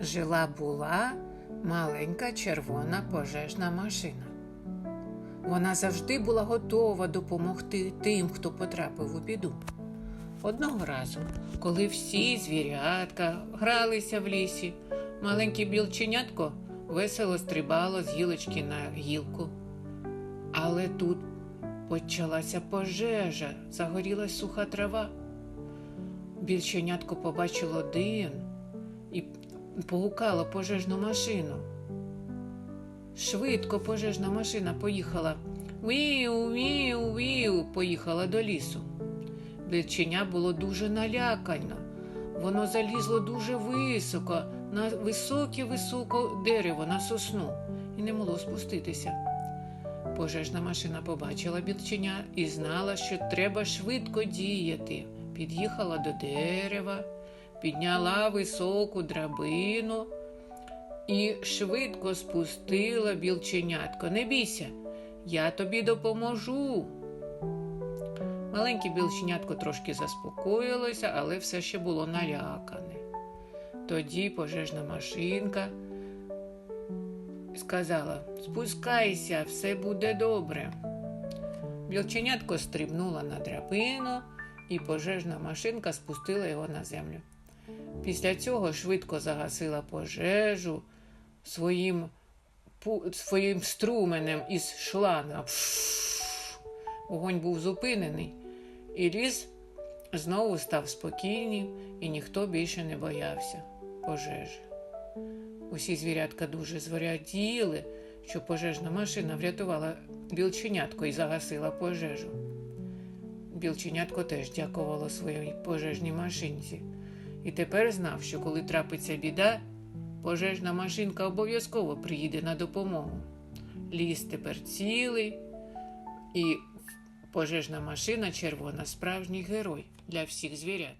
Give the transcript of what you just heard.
Жила була маленька червона пожежна машина. Вона завжди була готова допомогти тим, хто потрапив у біду. Одного разу, коли всі звірятка гралися в лісі, маленьке білченятко весело стрибало з гілочки на гілку. Але тут почалася пожежа, загорілась суха трава. Більченятко побачило дим і погукало пожежну машину. Швидко пожежна машина поїхала. Віу, віу, віу, поїхала до лісу. Більченя було дуже налякано. Воно залізло дуже високо, на високе-високе дерево, на сосну, і не могло спуститися. Пожежна машина побачила білченя і знала, що треба швидко діяти. Під'їхала до дерева, підняла високу драбину і швидко спустила білченятко. Не бійся, я тобі допоможу. Маленьке білченятко трошки заспокоїлося, але все ще було налякане. Тоді пожежна машинка сказала: Спускайся, все буде добре. Білченятко стрибнула на драбину, і пожежна машинка спустила його на землю. Після цього швидко загасила пожежу своїм, пу- своїм струменем із шланга. Вогонь був зупинений, і ліс знову став спокійним, і ніхто більше не боявся пожежі. Усі звірятка дуже зворяділи, що пожежна машина врятувала білченятко і загасила пожежу. Білченятко теж дякувало своїй пожежній машинці. І тепер знав, що коли трапиться біда, пожежна машинка обов'язково приїде на допомогу. Ліс тепер цілий, і пожежна машина червона справжній герой для всіх звірят.